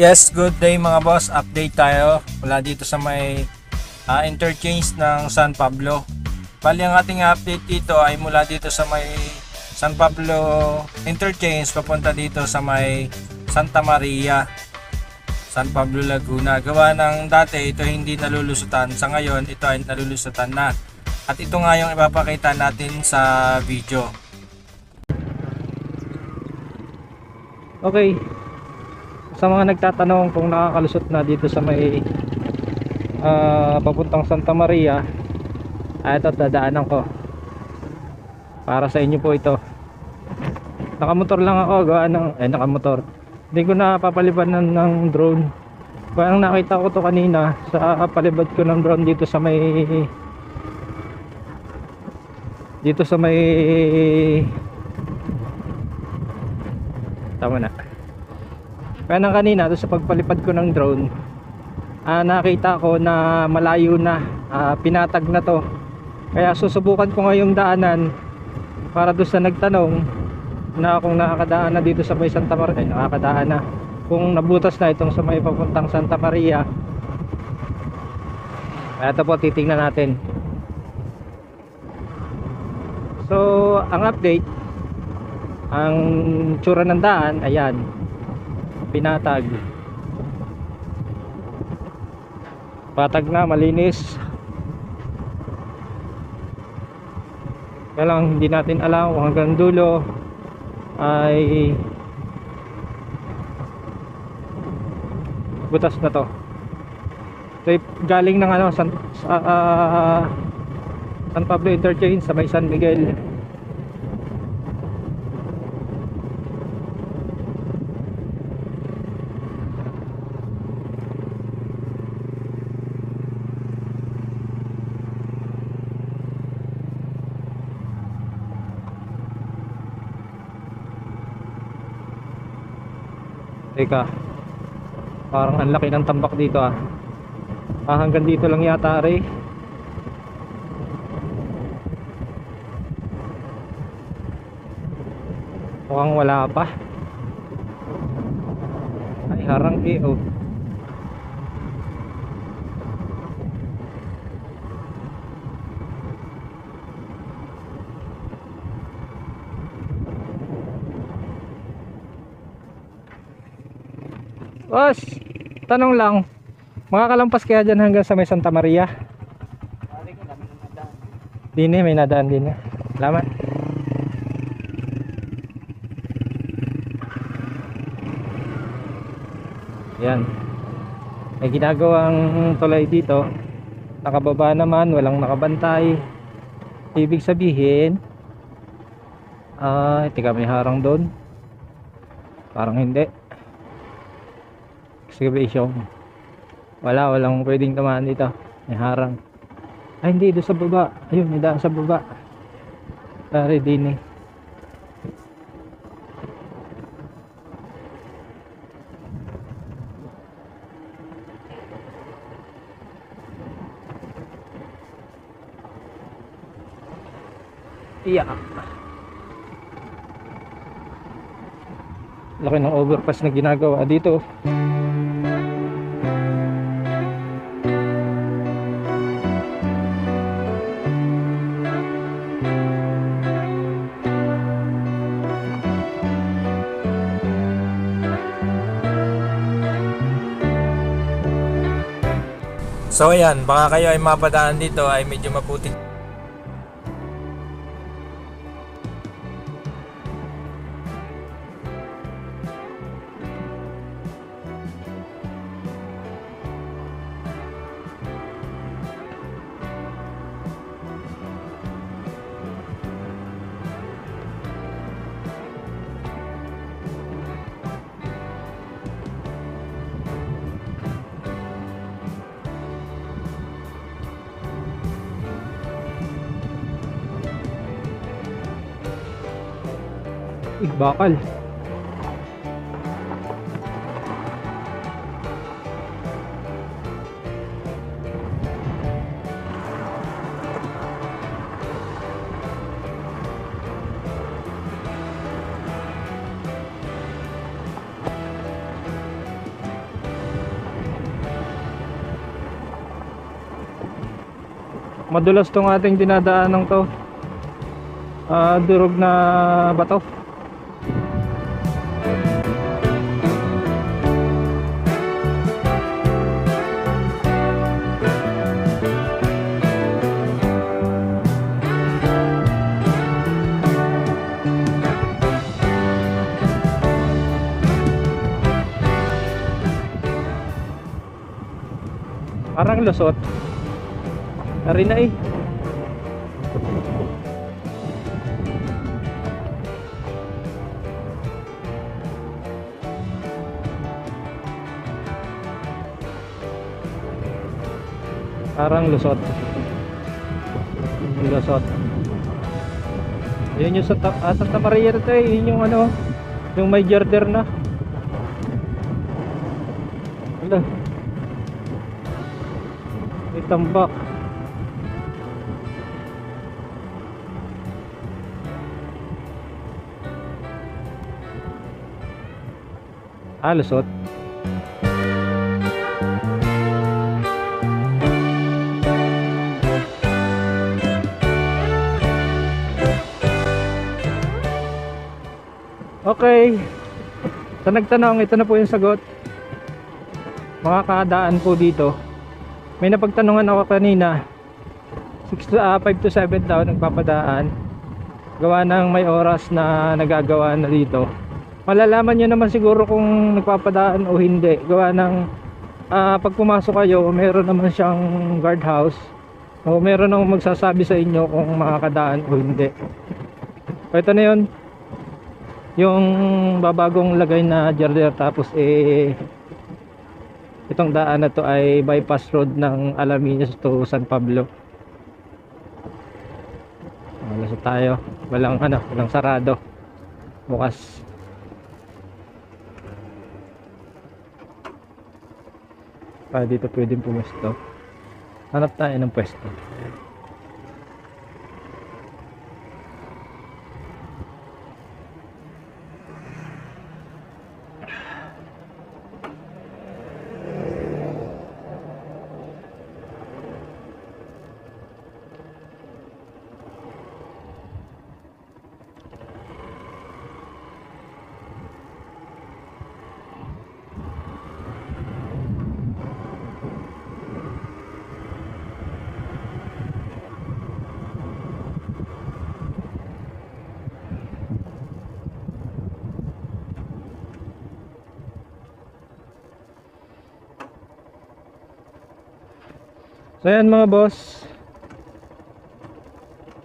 Yes, good day mga boss. Update tayo mula dito sa may ah, interchange ng San Pablo. Bali ang ating update dito ay mula dito sa may San Pablo interchange papunta dito sa may Santa Maria, San Pablo, Laguna. Gawa ng dati ito hindi nalulusutan. Sa ngayon ito ay nalulusutan na. At ito nga yung ipapakita natin sa video. Okay. Sa mga nagtatanong kung nakakalusot na dito sa may ah, papuntang Santa Maria, ay ito dadaanan ko. Para sa inyo po ito. Nakamotor lang ako, gawa ng eh nakamotor. Hindi ko na papalibanan ng drone. Parang nakita ko to kanina sa palibad ko ng drone dito sa may dito sa may tama na kaya nang kanina doon sa pagpalipad ko ng drone ah, nakita ko na malayo na ah, pinatag na to. Kaya susubukan ko ngayong daanan para doon sa nagtanong na kung nakakadaan na dito sa may Santa Maria eh, nakakadaan na. Kung nabutas na itong sa may papuntang Santa Maria. Ito po titingnan natin. So ang update ang tsura ng daan ayan pinatag. Patag na malinis. Kaya hindi natin alam kung hanggang dulo ay butas na to. So galing ng ano San, sa, ah, San Pablo Interchange sa may San Miguel Teka. Parang ang laki ng tambak dito ah. Ah, hanggang dito lang yata re. Mukhang wala pa. Ay, harang eh oh. Boss, tanong lang. Makakalampas kaya dyan hanggang sa may Santa Maria? Dini, may nadaan din. Salamat. Yan. May ginagawang tulay dito. Nakababa naman, walang nakabantay. Ibig sabihin, ah, tika may harang doon. Parang hindi excavation wala walang pwedeng tamaan dito. May harang. Ay hindi doon sa baba. Ayun may sa baba. Pare din eh. Iya laki ng overpass na ginagawa dito So ayan, baka kayo ay mapadaan dito ay medyo maputik. Eh, bakal. madulas tong ating dinadaanan to uh, durog na bato Parang lusot. Ari na eh. Parang lusot. Lusot. Yun yung sa ah, Santa Maria to eh. Yun yung ano, yung may girder na. Wala. Tambak. Ah. Okay. Sa nagtanong, ito na po yung sagot. Mga kadaan po dito. May napagtanungan ako kanina. 6 to, 5 to 7 daw nagpapadaan. Gawa ng may oras na nagagawa na dito. Malalaman nyo naman siguro kung nagpapadaan o hindi. Gawa ng ah, pag pumasok kayo, meron naman siyang guardhouse. O meron nang magsasabi sa inyo kung makakadaan o hindi. Ito na yun. Yung babagong lagay na jarder tapos eh itong daan na to ay bypass road ng Alaminos to San Pablo. Wala sa tayo. Walang ano, walang sarado. Bukas. Pa dito pwedeng pumusto. Hanap tayo ng pwesto. So yan mga boss.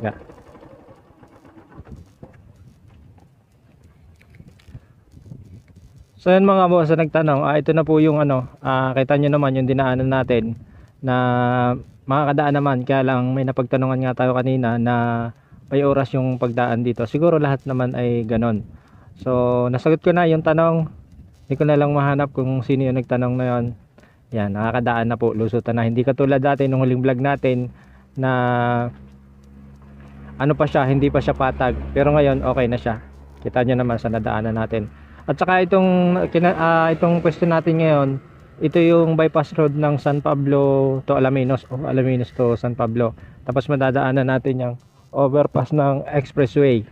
Yeah. So yan mga boss, sa nagtanong, ah, ito na po yung ano, ah, kita nyo naman yung dinaanan natin na makakadaan naman, kaya lang may napagtanungan nga tayo kanina na may oras yung pagdaan dito. Siguro lahat naman ay ganon. So nasagot ko na yung tanong, hindi ko na lang mahanap kung sino yung nagtanong na yon. Yan, nakakadaan na po, lusutan na. Hindi katulad dati nung huling vlog natin na ano pa siya, hindi pa siya patag. Pero ngayon, okay na siya. Kita nyo naman sa nadaanan natin. At saka itong, kina, ah, itong question natin ngayon, ito yung bypass road ng San Pablo to Alaminos o Alaminos to San Pablo. Tapos madadaanan natin yung overpass ng expressway.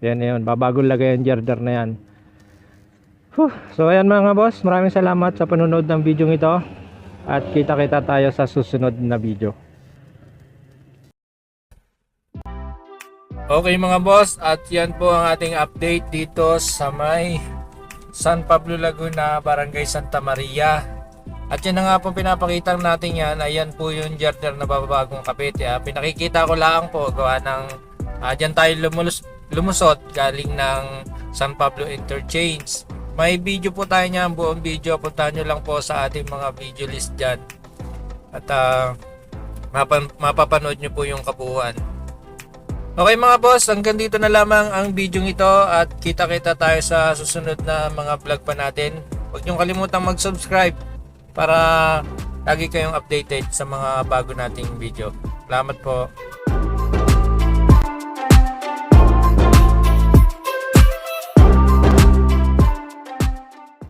Yan yun, babagong lagay yung girder na yan. Whew. So ayan mga boss, maraming salamat sa panonood ng video ito at kita-kita tayo sa susunod na video. Okay mga boss, at yan po ang ating update dito sa may San Pablo Laguna, Barangay Santa Maria. At yan na nga po pinapakita natin yan, ayan po yung girder na babagong kapit. Ah, pinakikita ko lang po, gawa ng ah, dyan tayo lumulus, lumusot galing ng San Pablo Interchange. May video po tayo niyan, buong video. Puntahan nyo lang po sa ating mga video list dyan. At ah, mapan- mapapanood nyo po yung kabuuan. Okay mga boss, hanggang dito na lamang ang video ito at kita-kita tayo sa susunod na mga vlog pa natin. Huwag niyong kalimutang mag-subscribe para lagi kayong updated sa mga bago nating video. Salamat po.